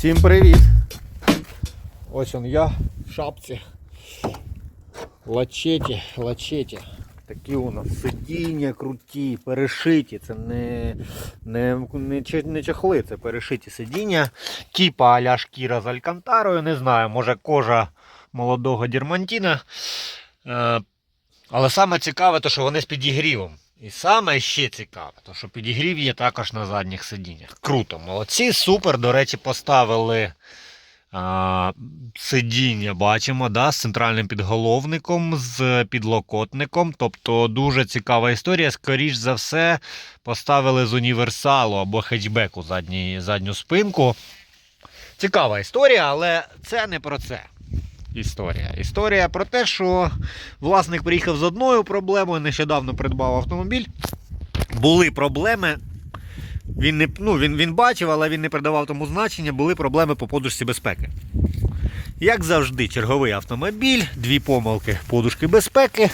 Всім привіт! Ось он я в шапці. Лачеті, лачеті. Такі у нас сидіння круті, перешиті. Це не, не, не, не чехли, це перешиті сидіння. Типа аля шкіра з алькантарою, не знаю, може кожа молодого дірмантіна. Е, але саме цікаве, то, що вони з підігрівом. І саме ще цікаве, то що підігрів є також на задніх сидіннях. Круто, молодці, супер. До речі, поставили а, сидіння, бачимо, да, з центральним підголовником, з підлокотником. Тобто дуже цікава історія. Скоріш за все, поставили з універсалу або хетчбеку задні, задню спинку. Цікава історія, але це не про це. Історія. Історія про те, що власник приїхав з одною проблемою, нещодавно придбав автомобіль. Були проблеми. Він, не, ну, він, він бачив, але він не придавав тому значення, були проблеми по подушці безпеки. Як завжди, черговий автомобіль, дві помилки подушки безпеки.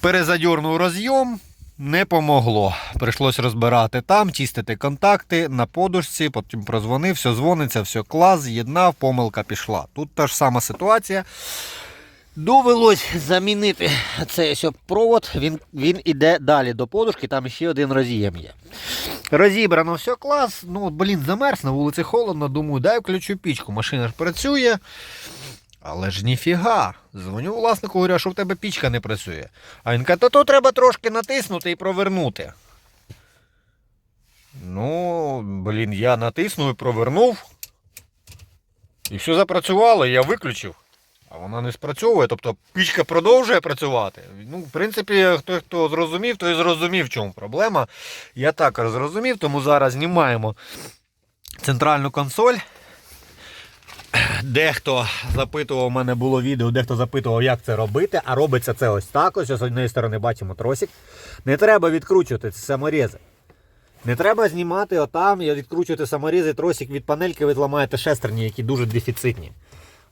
Перезадьорнув розйом, не помогло. Прийшлось розбирати там, чистити контакти на подушці, потім прозвонив, все дзвониться, все клас, з'єднав, помилка пішла. Тут та ж сама ситуація. Довелось замінити цей провод, він, він іде далі до подушки, там ще один роз'єм є. Розібрано все клас. Ну, блін, замерз, на вулиці холодно. Думаю, дай включу пічку. Машина ж працює. Але ж ніфіга. Дзвоню власнику, говорю, що в тебе пічка не працює. А він каже, то то треба трошки натиснути і провернути. Ну, блін, я натиснув і провернув. І все запрацювало, я виключив. А вона не спрацьовує, тобто пічка продовжує працювати. Ну, в принципі, хто хто зрозумів, той зрозумів, в чому проблема. Я також зрозумів, тому зараз знімаємо центральну консоль. Дехто запитував, у мене було відео, дехто запитував, як це робити, а робиться це ось так. Ось з однієї сторони бачимо тросик. Не треба відкручувати це саморізи. Не треба знімати отам і відкручувати саморізи, тросик від панельки, ви зламаєте шестерні, які дуже дефіцитні.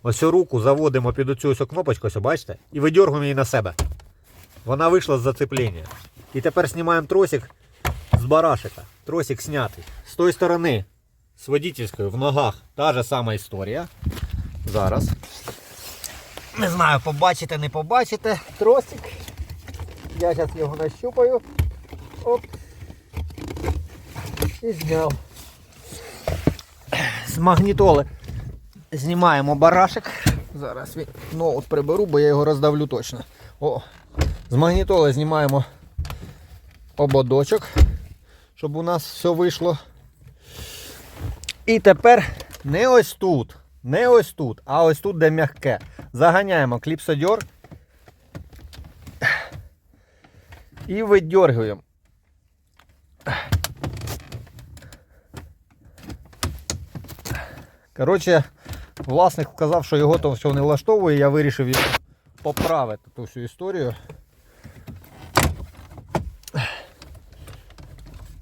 Ось руку заводимо під оцю ось кнопочку, ось бачите, і видергуємо її на себе. Вона вийшла з зацеплення. І тепер знімаємо тросик з барашика. Тросик знятий. З тої сторони, з водительською, в ногах, та же сама історія. Зараз. Не знаю, побачите, не побачите. Тросик. Я зараз його нащупаю. Оп. І зняв. З магнітоли знімаємо барашек. Зараз ноут приберу, бо я його роздавлю точно. О, з магнітоли знімаємо ободочок, щоб у нас все вийшло. І тепер не ось тут, не ось тут, а ось тут, де м'яке. Заганяємо кліпсодьор і видьоргуємо. Коротше, власник сказав, що його то все не влаштовує, я вирішив поправити ту всю історію.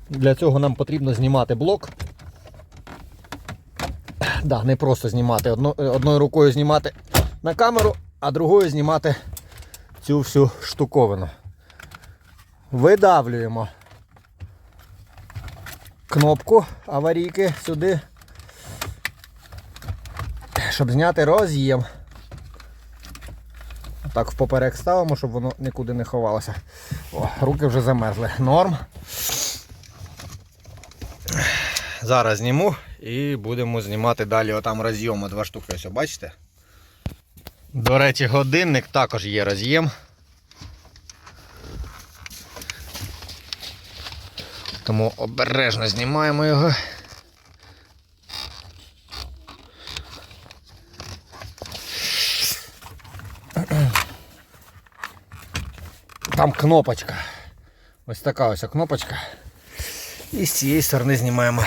Для цього нам потрібно знімати блок. Да, не просто знімати. Одно, одною рукою знімати на камеру, а другою знімати цю всю штуковину. Видавлюємо кнопку аварійки сюди щоб зняти роз'єм. Так впоперек ставимо, щоб воно нікуди не ховалося. О, руки вже замерзли. Норм. Зараз зніму і будемо знімати далі отам роз'єми. Два штуки, ось, бачите? До речі, годинник також є роз'єм. Тому обережно знімаємо його. Там кнопочка. Ось така ось кнопочка. І з цієї сторони знімаємо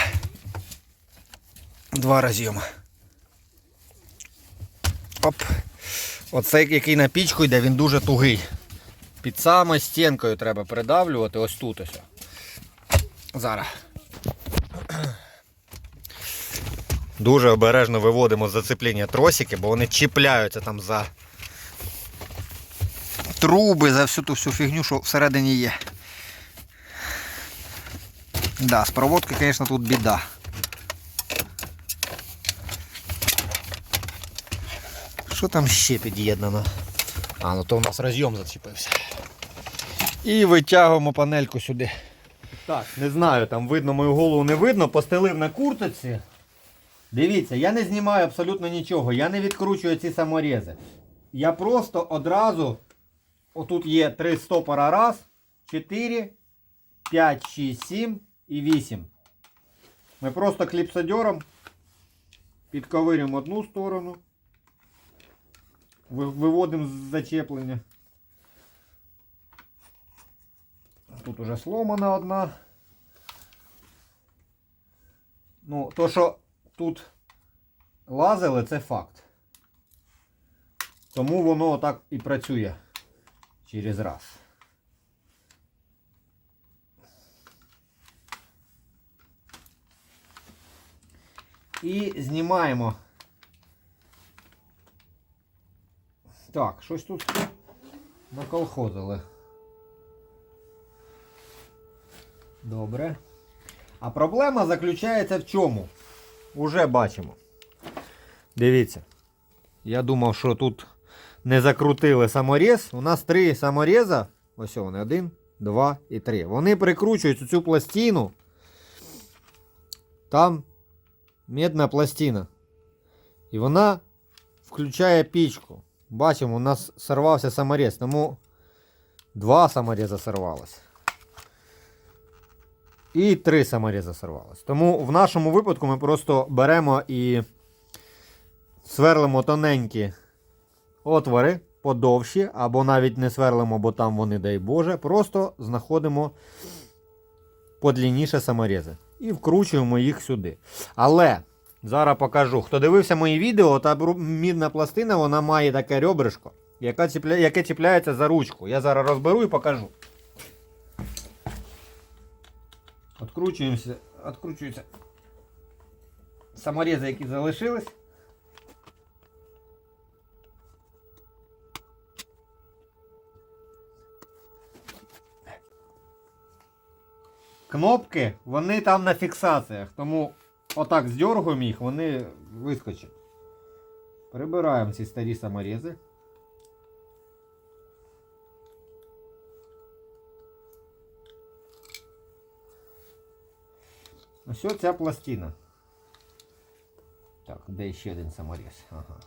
два роз'єми. Оп. Оцей, який на пічку йде, він дуже тугий. Під самою стінкою треба придавлювати ось тут ось. Зараз. Дуже обережно виводимо з зацеплення тросики, бо вони чіпляються там за труби, за всю ту всю фігню, що всередині є. Да, з проводки, звісно, тут біда. Що там ще під'єднано? А, ну то у нас розйом зачепився. І витягуємо панельку сюди. Так, не знаю, там видно мою голову, не видно. Постелив на курточці. Дивіться, я не знімаю абсолютно нічого. Я не відкручую ці саморези. Я просто одразу. Отут є три стопора. Раз, 4, 5, 6, 7 і 8. Ми просто кліпсодером підковирюємо одну сторону. Ви- Виводимо з зачеплення. Тут уже сломана одна. Ну, то, що тут лазили, це факт. Тому воно отак і працює через раз. І знімаємо. Так, щось тут наколхозили. Добре. А проблема заключається в чому? Уже бачимо. Дивіться. Я думав, що тут не закрутили саморіз. У нас три саморіза. Ось вони. Один, два і три. Вони прикручують цю пластину. Там медна пластина. І вона включає пічку. Бачимо, у нас сорвався саморіз. Тому два саморіза сорвалось. І три саморіза сорвалось. Тому в нашому випадку ми просто беремо і сверлимо тоненькі отвори подовші, або навіть не сверлимо, бо там вони, дай Боже. Просто знаходимо подлінніше саморізи. І вкручуємо їх сюди. Але зараз покажу. Хто дивився мої відео, та мідна пластина вона має таке ребришко, яке, чіпля... яке чіпляється за ручку. Я зараз розберу і покажу. Откручуємося, откручуються саморізи, які залишились. Кнопки, вони там на фіксаціях, тому отак здергуємо їх, вони вискочать. Прибираємо ці старі саморізи. Ось ця пластина. Так, де ще один саморіз? Ага.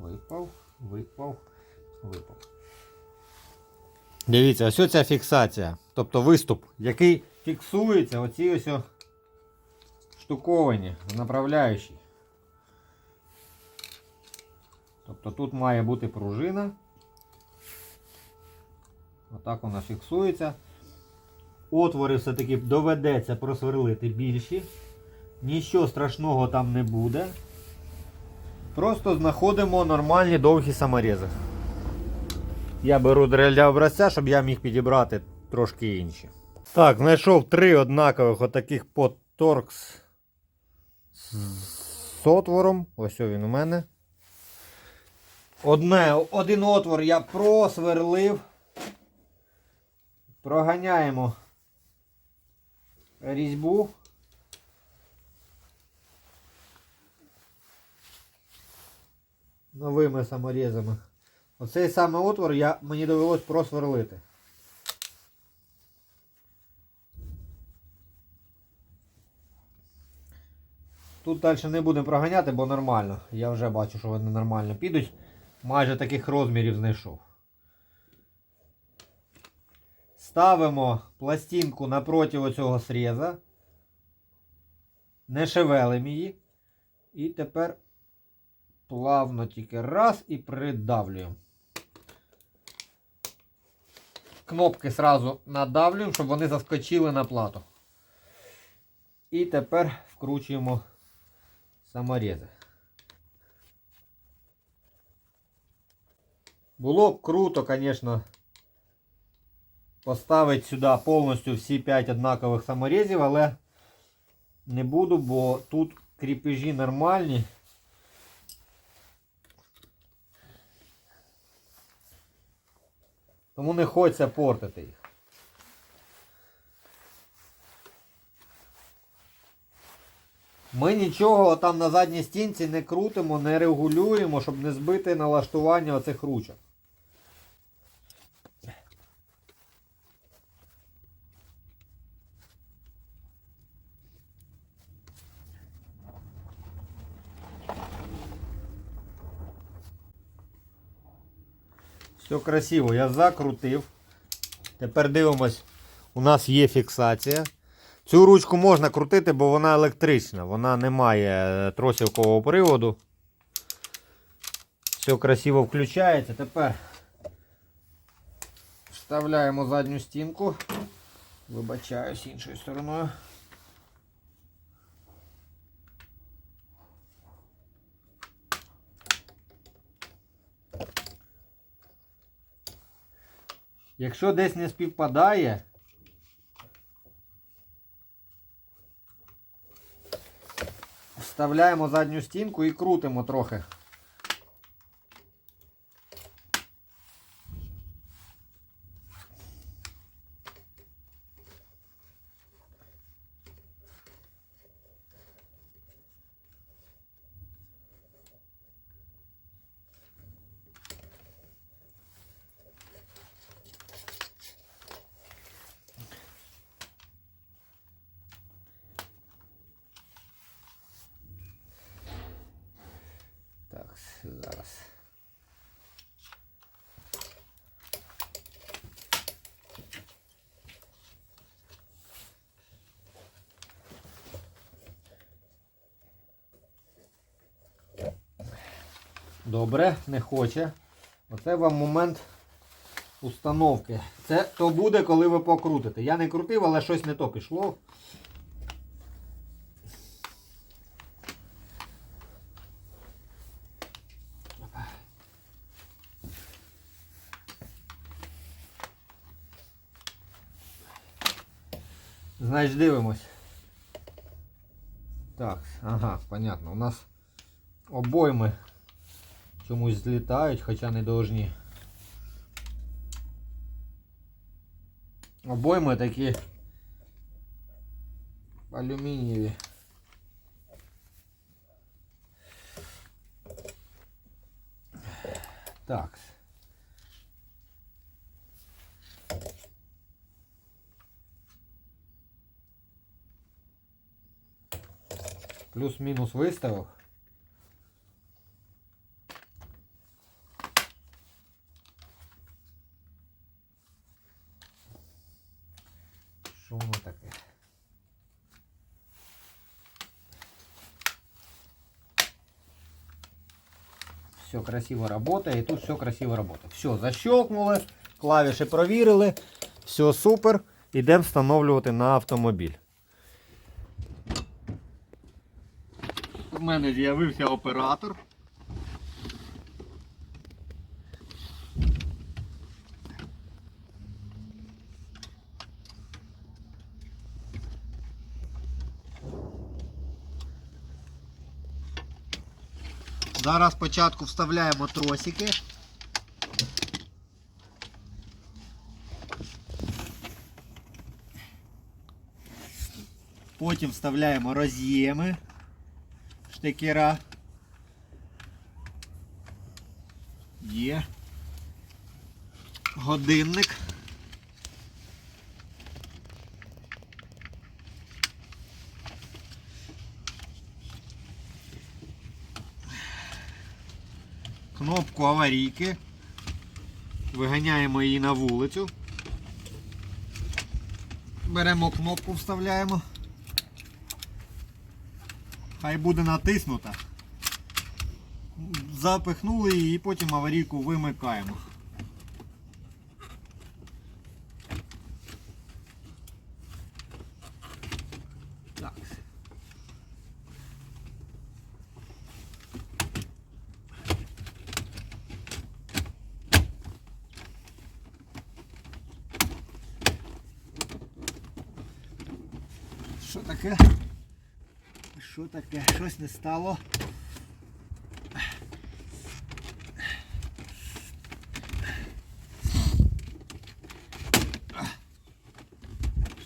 Випав, випав, випав. Дивіться, ось ця фіксація. Тобто виступ, який фіксується оці ось штуковані, направляючі. Тобто тут має бути пружина. Отак вона фіксується. Отвори все-таки доведеться просверлити більші. Нічого страшного там не буде. Просто знаходимо нормальні довгі саморізи. Я беру для образця, щоб я міг підібрати трошки інші. Так, знайшов три однакових отаких под торкс з отвором. Ось він у мене. Одне, один отвор я просверлив. Проганяємо різьбу. Новими саморізами. Оцей саме отвор я, мені довелось просверлити. Тут далі не будемо проганяти, бо нормально. Я вже бачу, що вони нормально підуть. Майже таких розмірів знайшов. Ставимо пластинку напроти оцього сріза. Не шевелимо її. І тепер плавно тільки раз і придавлюємо. Кнопки сразу надавлюємо, щоб вони заскочили на плату. І тепер вкручуємо саморези. Було б круто, звісно, поставити сюди повністю всі 5 однакових саморезів, але не буду, бо тут кріпежі нормальні. Тому не хочеться портити їх. Ми нічого там на задній стінці не крутимо, не регулюємо, щоб не збити налаштування оцих ручок. Все красиво, я закрутив. Тепер дивимось, у нас є фіксація. Цю ручку можна крутити, бо вона електрична, вона не має е, тросівкового приводу. Все красиво включається. Тепер вставляємо задню стінку. Вибачаюсь іншою стороною. Якщо десь не співпадає, вставляємо задню стінку і крутимо трохи. Так, зараз. Добре, не хоче. Оце вам момент установки. Це то буде, коли ви покрутите. Я не крутив, але щось не то пішло. Значить, дивимось. Так, ага, понятно. У нас обойми чомусь злітають, хоча не должні. Обойми такі алюмінієві. Так. Плюс-мінус виставив. Таке? Все красиво работает, и тут все красиво работает. Все, защелкнули, клавіші провірили, все супер. Ідемо встановлювати на автомобіль. У мене з'явився оператор. Зараз спочатку вставляємо тросики. Потім вставляємо роз'єми штекера. Є. Годинник. Кнопку аварійки. Виганяємо її на вулицю. Беремо кнопку, вставляємо. Хай буде натиснута. Запихнули її і потім аварійку вимикаємо. Так. Що таке? Що таке? Щось не стало.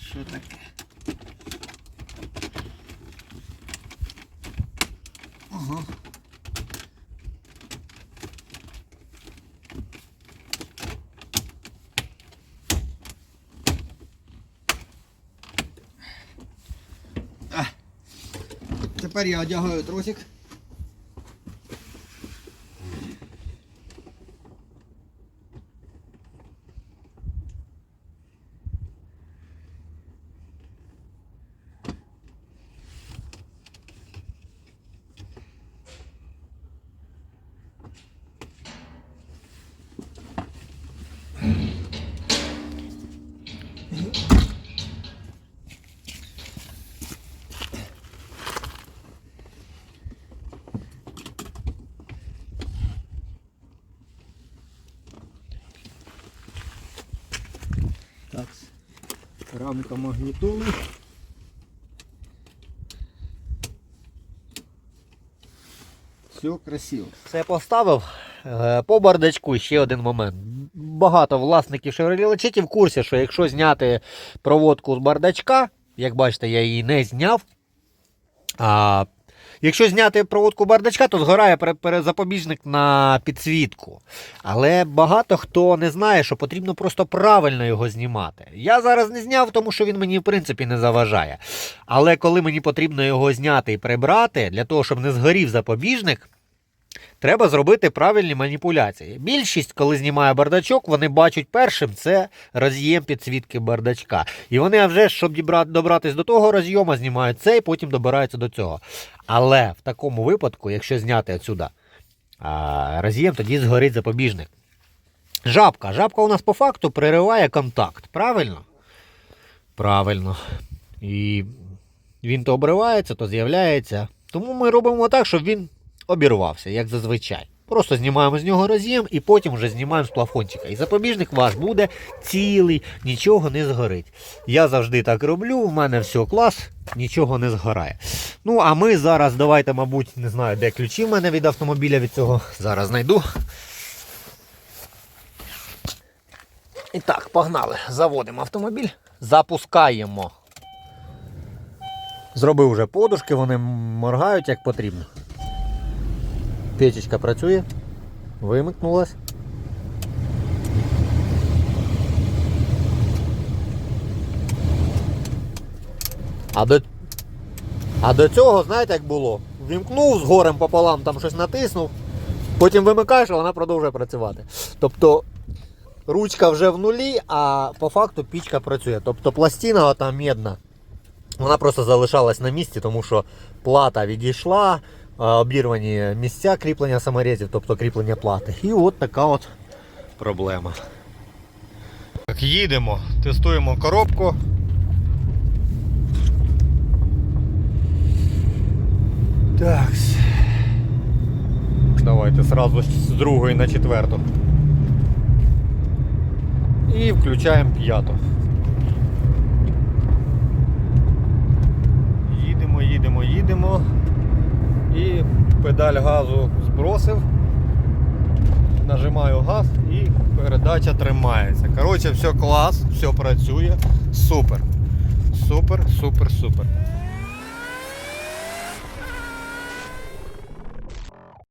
Що таке? Тепер я одягаю тросик. Так, рамка магнітоли. Все красиво. Все поставив. Е, По бардачку ще один момент. Багато власників Chevrolet в курсі, що якщо зняти проводку з бардачка, як бачите, я її не зняв. А якщо зняти проводку бардачка, то згорає запобіжник на підсвітку. Але багато хто не знає, що потрібно просто правильно його знімати. Я зараз не зняв, тому що він мені в принципі не заважає. Але коли мені потрібно його зняти і прибрати, для того, щоб не згорів запобіжник, треба зробити правильні маніпуляції. Більшість, коли знімає бардачок, вони бачать першим це роз'єм підсвітки бардачка. І вони, а вже щоб добратись до того роз'єма, знімають цей, потім добираються до цього. Але в такому випадку, якщо зняти отсюда роз'єм, тоді згорить запобіжник. Жабка. Жабка у нас по факту перериває контакт, правильно? Правильно. І він то обривається, то з'являється. Тому ми робимо так, щоб він обірвався, як зазвичай. Просто знімаємо з нього роз'єм і потім вже знімаємо з плафончика. І запобіжник ваш буде цілий, нічого не згорить. Я завжди так роблю, в мене все клас, нічого не згорає. Ну, а ми зараз, давайте, мабуть, не знаю, де ключі в мене від автомобіля від цього. Зараз знайду. І так, погнали. Заводимо автомобіль, запускаємо. Зробив вже подушки, вони моргають як потрібно. Печечка працює, вимикнулась. А до, а до цього, знаєте, як було? Вімкнув з горем пополам, там щось натиснув, потім вимикаєш, а вона продовжує працювати. Тобто ручка вже в нулі, а по факту пічка працює. Тобто пластина ота медна, вона просто залишалась на місці, тому що плата відійшла, обірвані місця кріплення саморезів, тобто кріплення плати. І от така от проблема. Так, їдемо, тестуємо коробку. Так. Давайте сразу з другої на четверту. І включаємо п'яту. Їдемо, їдемо, їдемо. І педаль газу збросив. Нажимаю газ і передача тримається. Коротше, все клас, все працює. Супер. Супер, супер, супер.